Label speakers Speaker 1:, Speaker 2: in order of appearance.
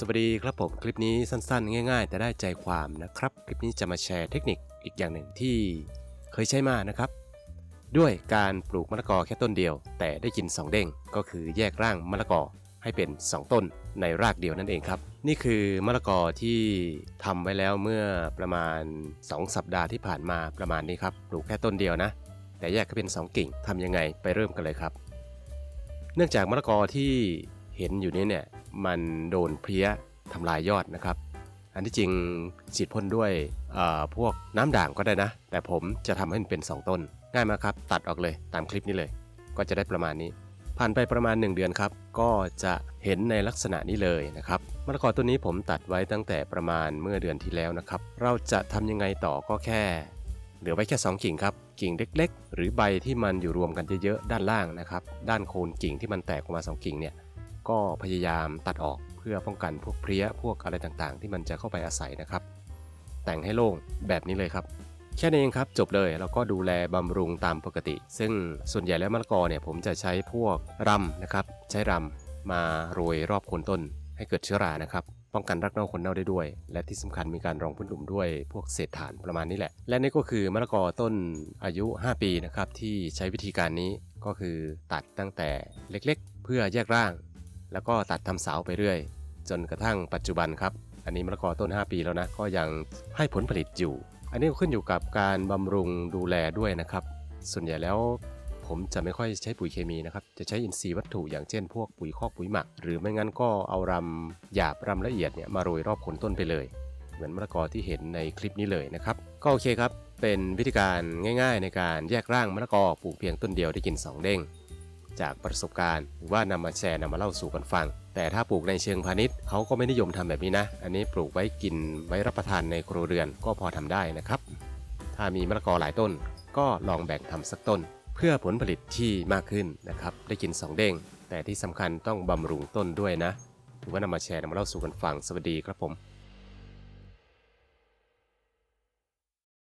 Speaker 1: สวัสดีครับผมคลิปนี้สั้นๆ ง่าย ๆ แต่ได้ใจความนะครับ คลิปนี้จะมาแชร์เทคนิคอีกอย่างหนึ่งที่เคยใช้มานะครับ ด้วยการปลูกมะละกอแค่ต้นเดียว แต่ได้กิน 2 เด้งก็คือแยกร่างมะละกอให้เป็น 2 ต้นในรากเดียวนั่นเองครับ นี่คือมะละกอที่ทำไว้แล้วเมื่อประมาณ 2 สัปดาห์ที่ผ่านมาประมาณนี้ครับปลูกแค่ต้นเดียวนะ แต่แยกก็เป็น 2 กิ่งทำยังไงไปเริ่มกันเลยครับ เนื่องจากมะละกอที่ เห็นอยู่นี้เนี่ยมันโดนเพลี้ยทำลายยอดนะครับ อันที่จริงฉีดพ่นด้วยพวกน้ำด่างก็ได้นะ แต่ผมจะทำให้มันเป็น 2 ต้น ง่ายมากครับ ตัดออกเลยตามคลิปนี้เลย ก็จะได้ประมาณนี้ ผ่านไปประมาณ 1 เดือนครับ ก็จะเห็นในลักษณะนี้เลยนะครับมะละกอต้นนี้ผมตัดไว้ตั้งแต่ประมาณเมื่อเดือนที่แล้วนะครับ เราจะทำยังไงต่อก็แค่ เหลือไว้แค่ 2 กิ่งครับกิ่งเล็ก ๆ หรือใบที่มันอยู่รวมกันเยอะๆด้านล่างนะครับ ด้านโคนกิ่งที่มันแตกออกมา 2 กิ่งเนี่ย ก็พยายามตัดออกเพื่อป้องกันพวกเพลี้ยพวกอะไรต่างๆ ที่มันจะเข้าไปอาศัยนะครับ แต่งให้โล่งแบบนี้เลยครับ แค่นี้เองครับจบเลยแล้วก็ดูแลบำรุงตามปกติ ซึ่งส่วนใหญ่แล้วมะละกอเนี่ยผมจะใช้พวกรำนะครับ ใช้รำมาโรยรอบโคนต้น ให้เกิดเชื้อรานะครับป้องกันรักเน่าคนเน่าได้ด้วย และที่สำคัญมีการรองพื้นหลุมด้วยพวกเศษฐานประมาณนี้แหละ และนี่ก็คือมะละกอต้นอายุ 5 ปีนะครับที่ใช้วิธีการนี้ก็คือตัดตั้งแต่เล็กๆ เพื่อแยกร่าง แล้วก็ตัดทำเสาไปเรื่อย จนกระทั่งปัจจุบันครับ อันนี้มะละกอต้น 5 ปีแล้วนะ ก็ยังให้ผลผลิตอยู่ อันนี้ขึ้นอยู่กับการบำรุงดูแลด้วยนะครับ ส่วนใหญ่แล้วผมจะไม่ค่อยใช้ปุ๋ยเคมีนะครับ จะใช้อินทรีย์วัตถุอย่างเช่น พวกปุ๋ยคอกปุ๋ยหมัก หรือไม่งั้นก็เอารำหยาบรำละเอียดเนี่ยมาโรยรอบโคนต้นไปเลย เหมือนมะละกอที่เห็นในคลิปนี้เลยนะครับ ก็โอเคครับ เป็นวิธีการง่าย ๆ ในการแยกร่างมะละกอปลูกเพียงต้นเดียวได้กิน 2 เด้ง จากประสบการณ์ หรือว่านำมาแชร์นำมาเล่าสู่กันฟัง แต่ถ้าปลูกในเชิงพาณิชย์เขาก็ไม่นิยมทำแบบนี้นะ อันนี้ปลูกไว้กินไว้รับประทานในครัวเรือนก็พอทำได้นะครับ ถ้ามีมะละกอหลายต้น ก็ลองแบ่งทำสักต้น เพื่อผลผลิตที่มากขึ้นนะครับได้กิน 2 เด้ง แต่ที่สำคัญต้องบำรุงต้นด้วยนะถือว่านำมาแชร์นำมาเล่าสู่กันฟังสวัสดีครับผม